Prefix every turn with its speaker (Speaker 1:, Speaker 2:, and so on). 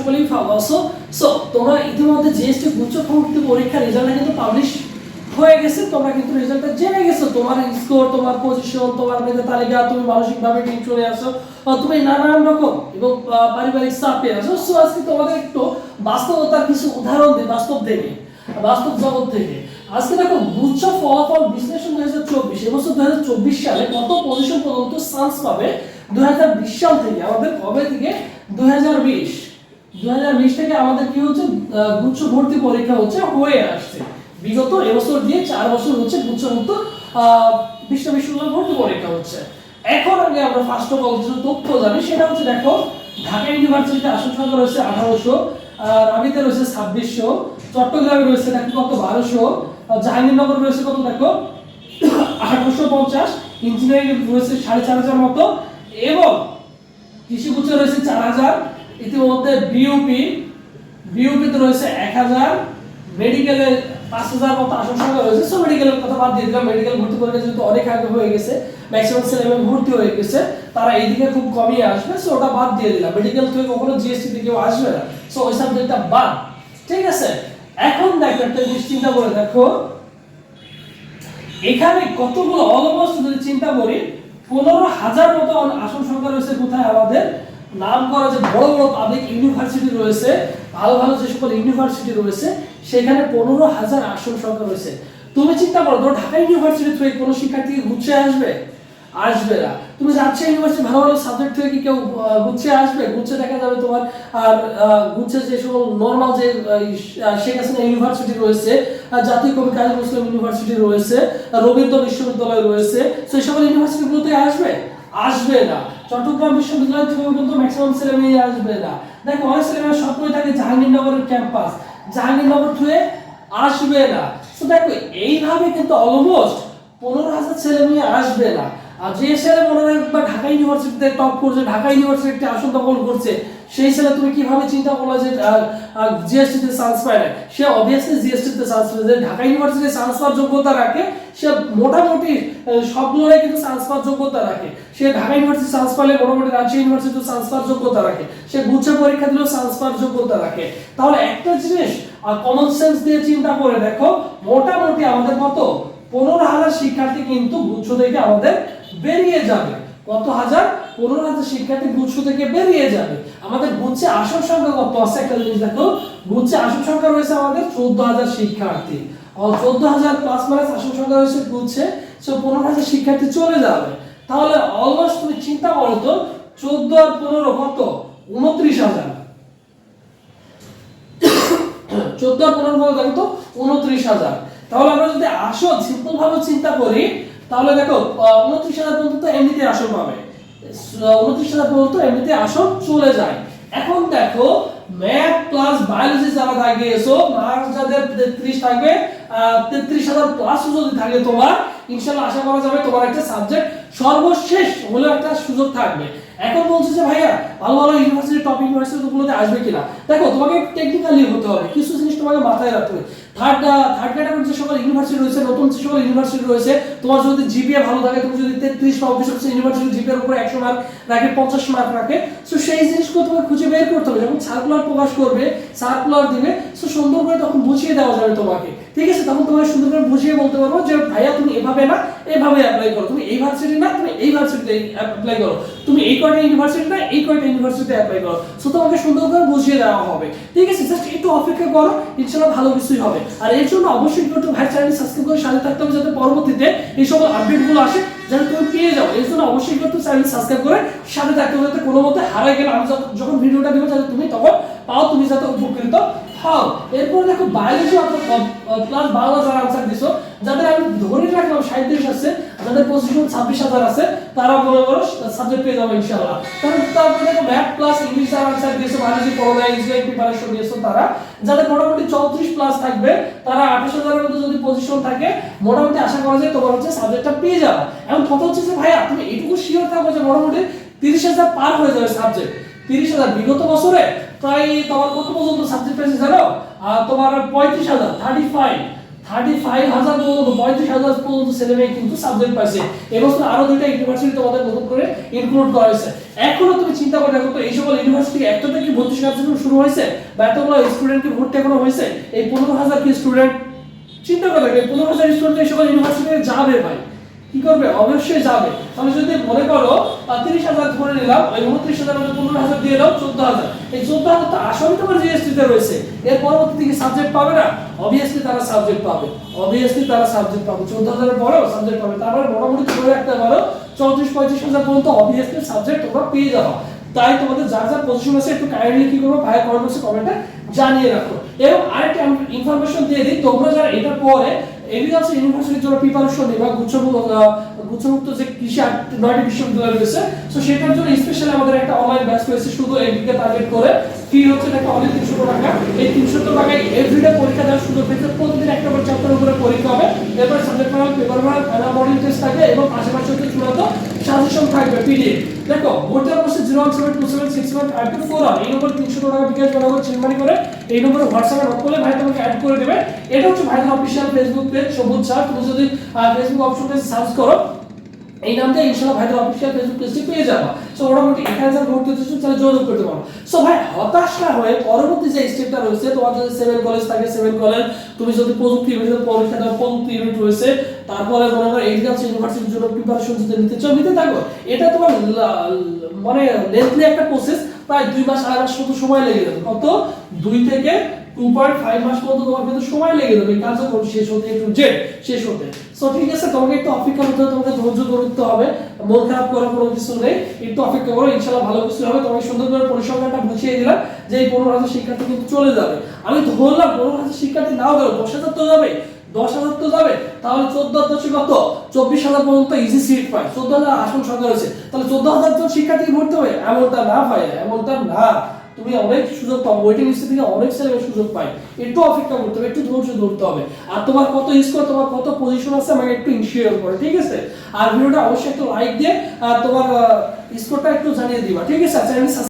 Speaker 1: সকলেই আছো সো তোমরা ইতিমধ্যে জিএসটি গুচ্ছ ভর্তি পরীক্ষার রেজাল্টটা কিন্তু পাবলিশ হয়ে গেছে। তোমরা কিন্তু রেজাল্টটা জেনে গেছো। তোমার স্কোর তোমার পজিশন তোমার মেধা তালিকা, তুমি মানসিকভাবে ঠিক চলে আসো তুমি নানান রকম এবং পারিবারিক চাপে আছো। সো আজকে তোমাদের একটু বাস্তবতার কিছু উদাহরণ দিই বাস্তব থেকে বাস্তব জগৎ থেকে আজকে দেখো, গুচ্ছ ফলাফল বিশ্লেষণ দুই হাজার চব্বিশ। এবছর দুই হাজার চব্বিশ সালে কত পজিশন পর্যন্ত চান্স পাবে? দুই হাজার বিশ সাল থেকে, আমাদের কবে থেকে? দুই হাজার বিশ। দুই হাজার বিশ থেকে আমাদের কি হচ্ছে? গুচ্ছ ভর্তি পরীক্ষা হচ্ছে, হয়ে আসছে। বিগত এবছর দিয়ে চার বছর হচ্ছে গুচ্ছ মুক্ত বিশ্ব বিশ্ববিদ্যালয় ভর্তি পরীক্ষা হচ্ছে। এখন আগে আমরা ফার্স্ট অফ অল যে তথ্য জানি, সেটা হচ্ছে দেখো, ঢাকা ইউনিভার্সিটিতে আসন সংখ্যা রয়েছে আঠারোশো রাবিতে রয়েছে ছাব্বিশশো, চট্টগ্রামে রয়েছে দেখো কত বারোশো জাহাঙ্গীরনগর রয়েছে কত দেখো, আঠারোশো পঞ্চাশ, ইঞ্জিনিয়ারিং রয়েছে সাড়ে চার হাজার মতো, এবং কৃষিগুচ্ছ রয়েছে চার হাজার ইতিমধ্যে বিউপি বিউপিতে রয়েছে এক হাজার মেডিকেলে পাঁচ হাজার মতো আসন সংখ্যা রয়েছে সব মেডিকেলের কথা বাদ দিয়ে দিলাম মেডিকেল ভর্তি করে যেহেতু অনেক আগে হয়ে গেছে ম্যাক্সিমাম ছেলেমেয়ে ভর্তি হয়ে গেছে, তারা এইদিকে খুব কমই আসবে সো ওটা বাদ দিয়ে দিলাম মেডিকেল থেকে কখনো জিএসটি কেউ আসবে না সো ওই সাবজেক্টটা বাদ, ঠিক আছে? এখন দেখো, একটা জিনিস চিন্তা করে দেখো, এখানে কতগুলো অলমোস্ট যদি চিন্তা করি, পনেরো হাজার মতো আসন সংখ্যা রয়েছে কোথায় আমাদের? নাম করা যে বড় বড় পাবলিক ইউনিভার্সিটি রয়েছে, ভালো ভালো যে সকল ইউনিভার্সিটি রয়েছে, সেখানে পনেরো হাজার আসন সংখ্যা রয়েছে। তুমি চিন্তা করো, ধরো ঢাকা ইউনিভার্সিটি থেকে কোনো শিক্ষার্থী গুছিয়ে আসবে? আসবে না। তুমি রাজশাহী ইউনিভার্সিটি ভালো ভালো সাবজেক্ট থেকে কি কেউ গুছিয়ে আসবে? গুছিয়ে দেখা যাবে তোমার, আর গুছিয়ে যে সকল নর্মাল যে শেখ হাসিনা ইউনিভার্সিটি রয়েছে জাতীয় কবি কাজী মুসলিম ইউনিভার্সিটি রয়েছে, রবীন্দ্র বিশ্ববিদ্যালয় রয়েছে এই সকল ইউনিভার্সিটিগুলোতে আসবে? আসবে না। চট্টগ্রাম বিশ্ববিদ্যালয় থেকে কিন্তু ম্যাক্সিমাম ছেলে মেয়ে আসবে না। দেখো, অনেক ছেলে মেয়ে স্বপ্নই থাকে জাহাঙ্গীরনগরের ক্যাম্পাস জাহাঙ্গীরনগর থেকে আসবে না। তো দেখো, এইভাবে কিন্তু অলমোস্ট পনেরো হাজার ছেলে মেয়ে আসবে না। আর যে ছেলে মনে হয় ঢাকা ইউনিভার্সিটিতে টপ করছে ঢাকা ইউনিভার্সিটিতে আসন দখল করছে সেই ছেলে তুমি কীভাবে চিন্তা করল যে জিএসটিতে চান্স পায় না? সে অবভিয়াসলি জিএসটিতে চান্স পায় যে ঢাকা ইউনিভার্সিটিতে চান্স পাওয়ার যোগ্যতা রাখে, সে মোটামুটি সবগুলোরাই কিন্তু চান্স পাওয়ার যোগ্যতা রাখে। সে ঢাকা ইউনিভার্সিটি চান্স পালে মোটামুটি রাজশাহী ইউনিভার্সিটিতে চান্স পাওয়ার যোগ্যতা রাখে। সে গুচ্ছ পরীক্ষা দিলেও চান্স পাওয়ার যোগ্যতা রাখে। তাহলে একটা জিনিস কমন সেন্স দিয়ে চিন্তা করে দেখো, মোটামুটি আমাদের মতো পনেরো হাজার শিক্ষার্থী কিন্তু গুচ্ছ থেকে আমাদের বেরিয়ে যাবে। কত হাজার? পনেরো হাজার শিক্ষার্থী গুচ্ছ থেকে বেরিয়ে যাবে। আমাদের গুচ্ছে আসন সংখ্যা কত? আছে একটা জিনিস দেখো। গুচ্ছে আসন সংখ্যা রয়েছে আমাদের চোদ্দ হাজার শিক্ষার্থী। চোদ্দ হাজার প্লাস মাইনাস আসন সংখ্যা রয়েছে গুচ্ছে। সো পনেরো হাজার শিক্ষার্থী চলে যাবে। তাহলে অলমোস্ট তুমি চিন্তা করো তো, চোদ্দ আর পনেরো কত? উনত্রিশ হাজার। চোদ্দ আর পনেরো বলো দেখো উনত্রিশ হাজার। তাহলে আমরা যদি আসন সিম্পল ভাবে চিন্তা করি, তাহলে দেখো উনত্রিশ হাজার পর্যন্ত আসন পাবে। উনত্রিশ হাজার পর্যন্ত এমনিতে আসন চলে যায়। এখন দেখো ম্যাথ প্লাস বায়োলজি যারা থাকে, এসো, মার্কস যাদের তেত্রিশ থাকবে তেত্রিশ হাজার প্লাস যদি থাকে তোমার ইনশাল্লাহ আশা করা যাবে তোমার একটা সাবজেক্ট সর্বশেষ হলেও একটা সুযোগ থাকবে। এখন বলছে যে, ভাইয়া, ভালো ভালো ইউনিভার্সিটি টপ ইউনিভার্সিটি গুলোতে আসবে কিনা দেখো, তোমাকে টেকনিক্যালি হতে হবে, কিছু জিনিস তোমাকে মাথায় রাখতে হবে। থার্ড থার্ড ক্যাটাগরি যে সকল ইউনিভার্সিটি রয়েছে, নতুন যে সকল ইউনিভার্সিটি রয়েছে, তোমার যদি জিপিএ ভালো থাকে, তুমি যদি তেত্রিশ বা কিছু ইউনিভার্সিটি জিপিএর উপরে একশো মার্ক রাখে, পঞ্চাশ মার্ক রাখে সো সেই জিনিসগুলো তোমাকে খুঁজে বের করতে হবে। যখন সার্কুলার প্রকাশ করবে সার্কুলার দিবে সো সুন্দর করে তখন বুঝিয়ে দেওয়া যাবে তোমাকে। ঠিক আছে, তখন তোমাকে সুন্দর করে বুঝিয়ে বলতে পারব যে, ভাইয়া, তুমি এভাবে না, এভাবে অ্যাপ্লাই করো। তুমি এই ভার্সিটি না, তুমি এই ভার্সিটিতে অ্যাপ্লাই করো। তুমি এই কয়টা ইউনিভার্সিটি না, এই কয়টা ইউনিভার্সিটিতে অ্যাপ্লাই করো। সো তোমাকে সুন্দর করে বুঝিয়ে দেওয়া হবে। ঠিক আছে জাস্ট একটু অপেক্ষা করো, ইনশাআল্লাহ ভালো কিছুই হবে। আর এর জন্য অবশ্যই একটু ভাই চ্যানেল সাবস্ক্রাইব করে সাথে থাকতে হবে, যাতে পরবর্তীতে এই সকল আপডেটগুলো আসে যাতে তুমি পেয়ে যাও। এর জন্য অবশ্যই একটু চ্যানেল সাবস্ক্রাইব করে সাথে থাকতে হবে, যাতে কোনো মতে হারাই গেলে আমি যখন- ভিডিওটা দেবো যাতে তুমি তখন পাও, তুমি যাতে উপকৃত হও এরপর দেখো বায়োলজি প্লাস বাংলা যারা আনসার দিছো, যাদের আমি ধরে রাখলাম সাঁত্রিশ আছে, যাদের পজিশন ছাব্বিশ হাজার আছে, তারা মনে করো সাবজেক্ট পেয়ে যাবে ইনশাল্লাহ তারপর তারপরে দেখো ম্যাথ প্লাস ইংলিশ যারা আনসার দিয়েছ বায়োলজি করোনা ইঞ্জিনিয়ারিং প্রিপারেশন দিয়েছ তারা, যাদের মোটামুটি চৌত্রিশ প্লাস থাকবে, তারা আঠাশ হাজারের মধ্যে যদি পজিশন থাকে, মোটামুটি আশা করা যায় তোমার হচ্ছে সাবজেক্টটা পেয়ে যাবে। এখন কথা হচ্ছে যে ভাইয়া, তুমি এইটুকু শিওর থাকো যে মোটামুটি তিরিশ হাজার পার হয়ে যাবে সাবজেক্ট তিরিশ হাজার। বিগত বছরে প্রায় তোমার কত পর্যন্ত সাবজেক্ট পেয়েছে জানো? তোমার পঁয়ত্রিশ হাজার থার্টি ফাইভ থার্টি ফাইভ হাজার পর্যন্ত, পঁয়ত্রিশ হাজার পর্যন্ত ছেলে মেয়ে কিন্তু সাবজেক্ট পাইছে। এবছর আরও দুইটা ইউনিভার্সিটি তোমাদের নতুন করে ইনক্লুড করা হয়েছে। এখনও তুমি চিন্তা করে দেখো তো, এই সকল ইউনিভার্সিটি একটাতে কি ভর্তি কার্যক্রম শুরু হয়েছে বা এতগুলো স্টুডেন্ট কি ভর্তি এখনও হয়েছে? এই পনেরো হাজার কি স্টুডেন্ট চিন্তা করে দেখো পনেরো হাজার স্টুডেন্ট এই সকল ইউনিভার্সিটিতে যাবে ভাই। কি করবে? অবশ্যই যাবে। তাহলে যদি মনে করো তিরিশ হাজার ধরে নিলাম, ওই উনত্রিশ হাজার মধ্যে পনেরো হাজার দিয়ে দাও চোদ্দ হাজার। এই চোদ্দ হাজার তো আসলে তোমার জিএসটি তে রয়েছে। এর পরবর্তীতে কি সাবজেক্ট পাবে না? অবভিয়াসলি তারা সাবজেক্ট পাবে। অবভিয়াসলি তারা সাবজেক্ট পাবে। চোদ্দ হাজারের পরেও সাবজেক্ট পাবে। তারপরে মোটামুটি ধরে রাখতে পারো, চৌত্রিশ, পঁয়ত্রিশ হাজার পর্যন্ত অবভিয়াসলি সাবজেক্ট তোমরা পেয়ে যাবে। তাই তোমাদের যার যার পজিশন আছে, একটু কাইন্ডলি কি করব ভাই কমেন্ট বক্সে কমেন্টে জানিয়ে রাখো। এবং আরেকটা ইনফরমেশন দিয়ে দিই, তোমরা যারা এটার পরে এগ্রিকালচার ইউনিভার্সিটির জন্য প্রিপারেশন বা গুচ্ছমুক্ত গুচ্ছমুক্ত যে কৃষি নয়টি বিশ্ববিদ্যালয় রয়েছে সো সেটার জন্য স্পেশালি আমাদের একটা অনলাইন ব্যাচ রয়েছে, শুধু এদিকে টার্গেট করে। ফি হচ্ছে একটা অনলি তিনশো টাকা। এই তিনশো টাকায় এভরিডে পরীক্ষা দেওয়ার সুযোগ পেয়েছে, প্রতিদিন একটা করে চ্যাপ্টার উপরে পরীক্ষা হবে। এরপরে subject mark paper mark final model test থাকবে এবং পাশাপাশি হচ্ছে চূড়ান্ত সাজেশন থাকবে পিডিএ দেখো, ভোটের অবশ্যই zero one seven two seven six one five two four এই নম্বর তিনশো টাকা বিকাশ করে চিনমানি করে এই নম্বরে হোয়াটসঅ্যাপে নক করলে ভাই তোমাকে অ্যাড করে দেবে। এটা হচ্ছে ভাইয়ের official Facebook page Sabuj sir তুমি যদি ফেসবুক অপশনটা সার্চ করো এই নাম দিয়ে ইনশাআল্লাহ ভাইদের অফিসিয়াল ফেসবুক পেজটি পেয়ে যাব। সো মোটামুটি এখানে যারা ভর্তি তাহলে যোগাযোগ করতে পারো। সো ভাই, হতাশ না হয়ে পরবর্তী যে স্টেপটা রয়েছে, তোমার যদি সেভেন কলেজ থাকে সেভেন কলেজ তুমি যদি প্রযুক্তি ইউনিটের পরীক্ষা দাও প্রযুক্তি ইউনিট রয়েছে, তারপরে মনে করো এগ্রিকালচার ইউনিভার্সিটির জন্য প্রিপারেশন যদি নিতে চাও, নিতে থাকো। এটা তোমার মানে লেন্থলি একটা প্রসেস প্রায় দুই মাস, আড়াই মাস মতো সময় লেগে যাবে। কত? দুই থেকে টু পয়েন্ট ফাইভ মাস পর্যন্ত তোমার কিন্তু সময় লেগে যাবে কার্যক্রম শেষ হতে, একটু জেড শেষ হতে। সো ঠিক আছে, তোমাকে একটু অপেক্ষা করতে হবে, তোমাকে ধৈর্য ধরতে হবে, মন খারাপ করার কোনো কিছু নেই, একটু অপেক্ষা করো ইনশাল্লাহ ভালো কিছু হবে, তোমাকে সুন্দর করে পরিসংখ্যানটা বুঝিয়ে দিলাম যে এই পনেরো হাজার শিক্ষার্থী কিন্তু চলে যাবে। আমি ধরলাম পনেরো হাজার শিক্ষার্থী নাও গেল, দশ হাজার তো যাবে, দশ হাজার তো যাবে, তাহলে চোদ্দ দশে কত? চব্বিশ হাজার পর্যন্ত ইজি সিট পায় চোদ্দ হাজার আসন সংখ্যা রয়েছে, তাহলে চোদ্দ হাজার জন শিক্ষার্থী ভর্তি হবে, এমনটা না পায় এমনটা না। তুমি অনেক সুযোগ পাবো ওয়েটিং লিস্টে থেকে অনেক ছেলে সুযোগ পায়। একটু অপেক্ষা করতে হবে, একটু ধৈর্য ধরতে হবে। আর তোমার কত স্কোর তোমার কত পজিশন আছে, আমাকে একটু ইনশিওর করে, ঠিক আছে? আর ভিডিওটা অবশ্যই একটু লাইক দিয়ে, আর তোমার স্কোরটা একটু জানিয়ে দিবা, ঠিক আছে? চ্যানেল